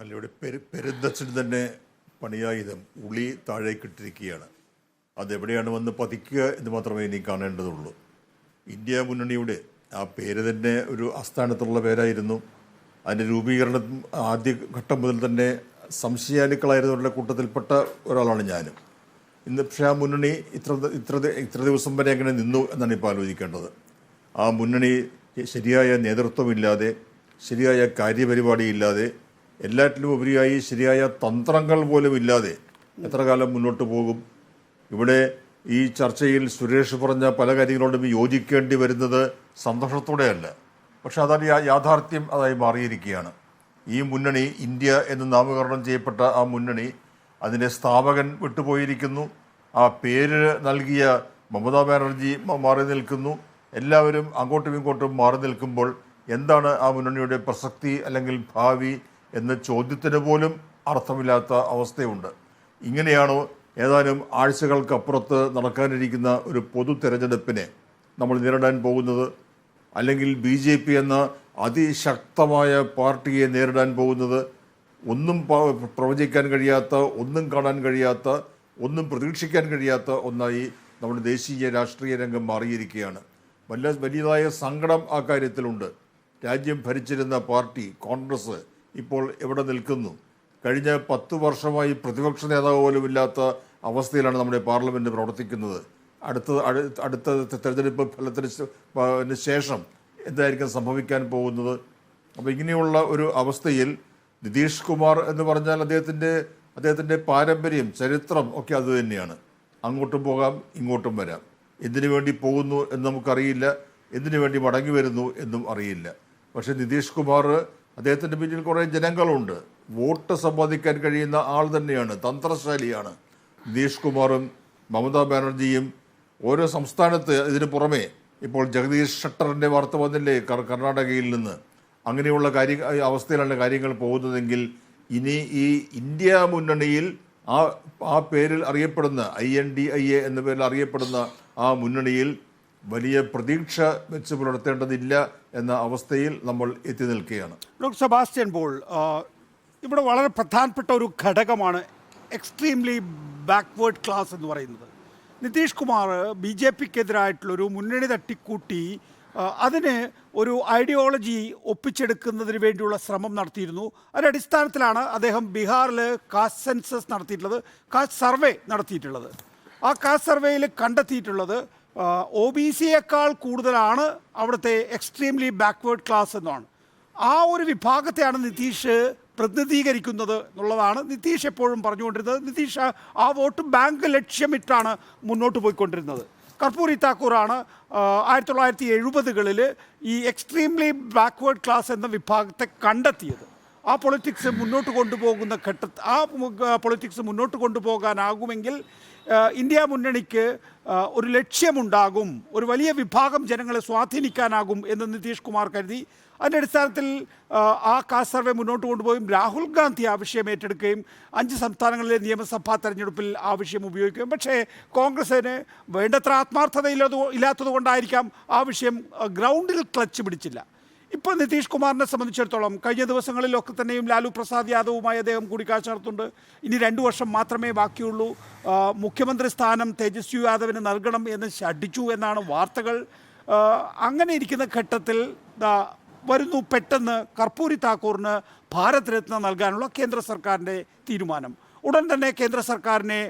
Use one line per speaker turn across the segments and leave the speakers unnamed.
അല്ല ഇവിടെ പെരു പെരുന്തച്ഛന് തന്നെ പണിയായുധം ഉളി താഴേക്കിട്ടിരിക്കുകയാണ്. അതെവിടെയാണ് വന്ന് പതിക്കുക എന്ന് മാത്രമേ ഇനി കാണേണ്ടതുള്ളൂ. ഇന്ത്യ മുന്നണിയുടെ ആ പേര് തന്നെ ഒരു ആസ്ഥാനത്തുള്ള പേരായിരുന്നു. അതിന്റെ രൂപീകരണം ആദ്യ ഘട്ടം മുതൽ തന്നെ സംശയാലുക്കളായിരുന്നവരുടെ കൂട്ടത്തിൽപ്പെട്ട ഒരാളാണ് ഞാനും. ഇന്ന് പക്ഷേ ആ മുന്നണി ഇത്ര ഇത്ര ഇത്ര ദിവസം വരെ എങ്ങനെ നിന്നു എന്നാണ് ഇപ്പോൾ ആലോചിക്കേണ്ടത്. ആ മുന്നണി ശരിയായ നേതൃത്വമില്ലാതെ ശരിയായ കാര്യപരിപാടിയില്ലാതെ എല്ലാറ്റിലും ഉപരിയായി ശരിയായ തന്ത്രങ്ങൾ പോലും ഇല്ലാതെ എത്ര കാലം മുന്നോട്ട് പോകും? ഇവിടെ ഈ ചർച്ചയിൽ സുരേഷ് പറഞ്ഞ പല കാര്യങ്ങളോടും യോജിക്കേണ്ടി വരുന്നത് സന്തോഷത്തോടെയല്ല. പക്ഷെ അതാണ് യാഥാർത്ഥ്യം അതായി മാറിയിരിക്കുകയാണ്. ഈ മുന്നണി ഇന്ത്യ എന്ന് നാമകരണം ചെയ്യപ്പെട്ട ആ മുന്നണി അതിന്റെ സ്ഥാപകൻ വിട്ടുപോയിരിക്കുന്നു. ആ പേര് നൽകിയ മമതാ ബാനർജി മാറി നിൽക്കുന്നു. എല്ലാവരും അങ്ങോട്ടും ഇങ്ങോട്ടും മാറി നിൽക്കുമ്പോൾ എന്താണ് ആ മുന്നണിയുടെ പ്രസക്തി അല്ലെങ്കിൽ ഭാവി? എന്ന ചോദ്യത്തിന് പോലും അർത്ഥമില്ലാത്ത അവസ്ഥയുണ്ട്. ഇങ്ങനെയാണോ ഏതാനും ആഴ്ചകൾക്കപ്പുറത്ത് നടക്കാനിരിക്കുന്ന ഒരു പൊതു തെരഞ്ഞെടുപ്പിനെ നമ്മൾ നേരിടാൻ പോകുന്നത്? അല്ലെങ്കിൽ ബി ജെ പി എന്ന അതിശക്തമായ പാർട്ടിയെ നേരിടാൻ പോകുന്നത്? ഒന്നും പ്രവചിക്കാൻ കഴിയാത്ത ഒന്നും കാണാൻ കഴിയാത്ത ഒന്നും പ്രതീക്ഷിക്കാൻ കഴിയാത്ത ഒന്നായി നമ്മുടെ ദേശീയ രാഷ്ട്രീയ രംഗം മാറിയിരിക്കുകയാണ്. വല്ല വലിയതായ സങ്കടം ആ കാര്യത്തിലുണ്ട്. രാജ്യം ഭരിച്ചിരുന്ന പാർട്ടി കോൺഗ്രസ് ഇപ്പോൾ എവിടെ നിൽക്കുന്നു? കഴിഞ്ഞ പത്ത് വർഷമായി പ്രതിപക്ഷ നേതാവ് പോലും ഇല്ലാത്ത അവസ്ഥയിലാണ് നമ്മുടെ പാർലമെന്റ് പ്രവർത്തിക്കുന്നത്. അടുത്ത അടുത്ത തെരഞ്ഞെടുപ്പ് ഫലത്തിന് ശേഷം എന്തായിരിക്കും സംഭവിക്കാൻ പോകുന്നത്? അപ്പോൾ ഇങ്ങനെയുള്ള ഒരു അവസ്ഥയിൽ നിതീഷ് കുമാർ എന്ന് പറഞ്ഞാൽ അദ്ദേഹത്തിന്റെ അദ്ദേഹത്തിന്റെ പാരമ്പര്യം ചരിത്രം ഒക്കെ അത് തന്നെയാണ്. അങ്ങോട്ടും പോകാം ഇങ്ങോട്ടും വരാം. എന്തിനു വേണ്ടി പോകുന്നു എന്ന് നമുക്കറിയില്ല. എന്തിനു വേണ്ടി മടങ്ങി വരുന്നു എന്നും അറിയില്ല. പക്ഷേ നിതീഷ് കുമാർ അദ്ദേഹത്തിന്റെ പിന്നിൽ കുറേ ജനങ്ങളുണ്ട്. വോട്ട് സമ്പാദിക്കാൻ കഴിയുന്ന ആൾ തന്നെയാണ് തന്ത്രശാലിയാണ്. നിതീഷ് കുമാറും മമതാ ബാനർജിയും ഓരോ സംസ്ഥാനത്ത് ഇതിന് പുറമേ ഇപ്പോൾ ജഗദീഷ് ഷട്ടറിന്റെ വാർത്ത വന്നില്ലേ? കർണാടകയിൽ നിന്ന്. അങ്ങനെയുള്ള കാര്യ അവസ്ഥയിലാണ് കാര്യങ്ങൾ പോകുന്നതെങ്കിൽ ഇനി ഈ ഇന്ത്യ മുന്നണിയിൽ ആ ആ പേരിൽ അറിയപ്പെടുന്ന I N D I A എന്ന പേരിൽ അറിയപ്പെടുന്ന ആ മുന്നണിയിൽ വലിയ പ്രതീക്ഷ വെച്ച് പുലർത്തേണ്ടതില്ല എന്ന അവസ്ഥയിൽ നമ്മൾ എത്തി നിൽക്കുകയാണ്.
ഡോക്ടർ സെബാസ്റ്റ്യൻ പോൾ ഇവിടെ വളരെ പ്രധാനപ്പെട്ട ഒരു ഘടകമാണ് എക്സ്ട്രീംലി ബാക്ക്വേർഡ് ക്ലാസ് എന്ന് പറയുന്നത്. നിതീഷ് കുമാർ ബി ജെ പിക്കെതിരായിട്ടുള്ളൊരു മുന്നണി തട്ടിക്കൂട്ടി അതിന് ഒരു ഐഡിയോളജി ഒപ്പിച്ചെടുക്കുന്നതിന് വേണ്ടിയുള്ള ശ്രമം നടത്തിയിരുന്നു. അതിന്റെ അടിസ്ഥാനത്തിലാണ് അദ്ദേഹം ബീഹാറിൽ കാസ്റ്റ് സെൻസസ് നടത്തിയിട്ടുള്ളത് കാസ്റ്റ് സർവേ നടത്തിയിട്ടുള്ളത്. ആ കാസ്റ്റ് സർവേയിൽ കണ്ടെത്തിയിട്ടുള്ളത് ഒ ബി സിയേക്കാൾ കൂടുതലാണ് അവിടുത്തെ എക്സ്ട്രീംലി ബാക്ക്വേർഡ് ക്ലാസ് എന്നാണ്. ആ ഒരു വിഭാഗത്തെയാണ് നിതീഷ് പ്രതിനിധീകരിക്കുന്നത് എന്നുള്ളതാണ്. നിതീഷ് എപ്പോഴും പറഞ്ഞുകൊണ്ടിരുന്നത്. നിതീഷ് ആ- വോട്ട് ബാങ്ക് ലക്ഷ്യമിട്ടാണ് മുന്നോട്ട് പോയിക്കൊണ്ടിരുന്നത്. കർപ്പൂരി താക്കൂറാണ് ആയിരത്തി തൊള്ളായിരത്തി എഴുപതുകളിൽ ഈ എക്സ്ട്രീംലി ബാക്ക്വേർഡ് ക്ലാസ് എന്ന വിഭാഗത്തെ കണ്ടെത്തിയത്. ആ പൊളിറ്റിക്സ് മുന്നോട്ട് കൊണ്ടുപോകുന്ന ഘട്ട ആ പൊളിറ്റിക്സ് മുന്നോട്ട് കൊണ്ടുപോകാനാകുമെങ്കിൽ ഇന്ത്യ മുന്നണിക്ക് ഒരു ലക്ഷ്യമുണ്ടാകും. ഒരു വലിയ വിഭാഗം ജനങ്ങളെ സ്വാധീനിക്കാനാകും എന്ന് നിതീഷ് കുമാർ കരുതി. അതിന്റെ അടിസ്ഥാനത്തിൽ ആ, കാസർവേ സർവേ മുന്നോട്ട് കൊണ്ടുപോയും. രാഹുൽ ഗാന്ധി ആ വിഷയം ഏറ്റെടുക്കുകയും അഞ്ച് സംസ്ഥാനങ്ങളിലെ നിയമസഭാ തെരഞ്ഞെടുപ്പിൽ ആ വിഷയം ഉപയോഗിക്കുകയും. പക്ഷേ കോൺഗ്രസ്സിന് വേണ്ടത്ര ആത്മാർത്ഥത ഇല്ലാത്തത് കൊണ്ടായിരിക്കാം ആ വിഷയം ഗ്രൗണ്ടിൽ ക്ലച്ച് പിടിച്ചില്ല. ഇപ്പോൾ നിതീഷ് കുമാറിനെ സംബന്ധിച്ചിടത്തോളം കഴിഞ്ഞ ദിവസങ്ങളിലൊക്കെ തന്നെയും ലാലു പ്രസാദ് യാദവുമായി അദ്ദേഹം കൂടിക്കാഴ്ച നടത്തുന്നുണ്ട്. ഇനി രണ്ടു വർഷം മാത്രമേ ബാക്കിയുള്ളൂ. മുഖ്യമന്ത്രി സ്ഥാനം തേജസ്വി യാദവിന് നൽകണം എന്ന് ശഠിച്ചു എന്നാണ് വാർത്തകൾ. അങ്ങനെ ഇരിക്കുന്ന ഘട്ടത്തിൽ വരുന്നു പെട്ടെന്ന് കർപ്പൂരി താക്കൂറിന് ഭാരത് രത്ന നൽകാനുള്ള കേന്ദ്ര സർക്കാരിന്റെ തീരുമാനം. ഉടൻ തന്നെ കേന്ദ്ര സർക്കാരിനെ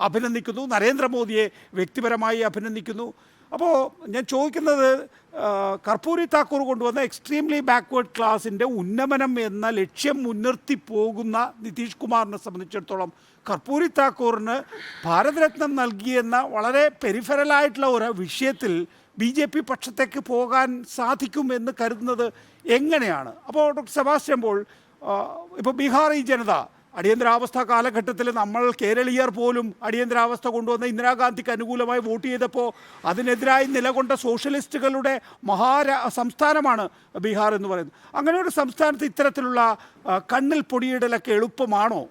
അഭിനന്ദിക്കുന്നു. നരേന്ദ്രമോദിയെ വ്യക്തിപരമായി അഭിനന്ദിക്കുന്നു. അപ്പോൾ ഞാൻ ചോദിക്കുന്നത് കർപ്പൂരി താക്കൂർ കൊണ്ടുവന്ന എക്സ്ട്രീംലി ബാക്ക്വേർഡ് ക്ലാസിന്റെ ഉന്നമനം എന്ന ലക്ഷ്യം മുൻനിർത്തി പോകുന്ന നിതീഷ് കുമാറിനെ സംബന്ധിച്ചിടത്തോളം കർപ്പൂരി താക്കൂറിന് ഭാരതരത്നം നൽകിയെന്ന വളരെ പെരിഫറലായിട്ടുള്ള ഒരു വിഷയത്തിൽ ബി ജെ പി പക്ഷത്തേക്ക് പോകാൻ സാധിക്കും എന്ന് കരുതുന്നത് എങ്ങനെയാണ്? അപ്പോൾ ഡോക്ടർ സെബാസ്റ്റ്യൻ പോൾ ഇപ്പോൾ ബീഹാർ ഈ ജനത അടിയന്തരാവസ്ഥ കാലഘട്ടത്തിൽ നമ്മൾ കേരളീയർ പോലും അടിയന്തരാവസ്ഥ കൊണ്ടുവന്ന ഇന്ദിരാഗാന്ധിക്ക് അനുകൂലമായി വോട്ട് ചെയ്തപ്പോൾ അതിനെതിരായി നിലകൊണ്ട സോഷ്യലിസ്റ്റുകളുടെ മഹാരാ സംസ്ഥാനമാണ് ബീഹാർ എന്ന് പറയുന്നത്. അങ്ങനെ ഒരു സംസ്ഥാനത്ത് ഇത്തരത്തിലുള്ള കണ്ണിൽ പൊടിയിടലൊക്കെ എളുപ്പമാണോ?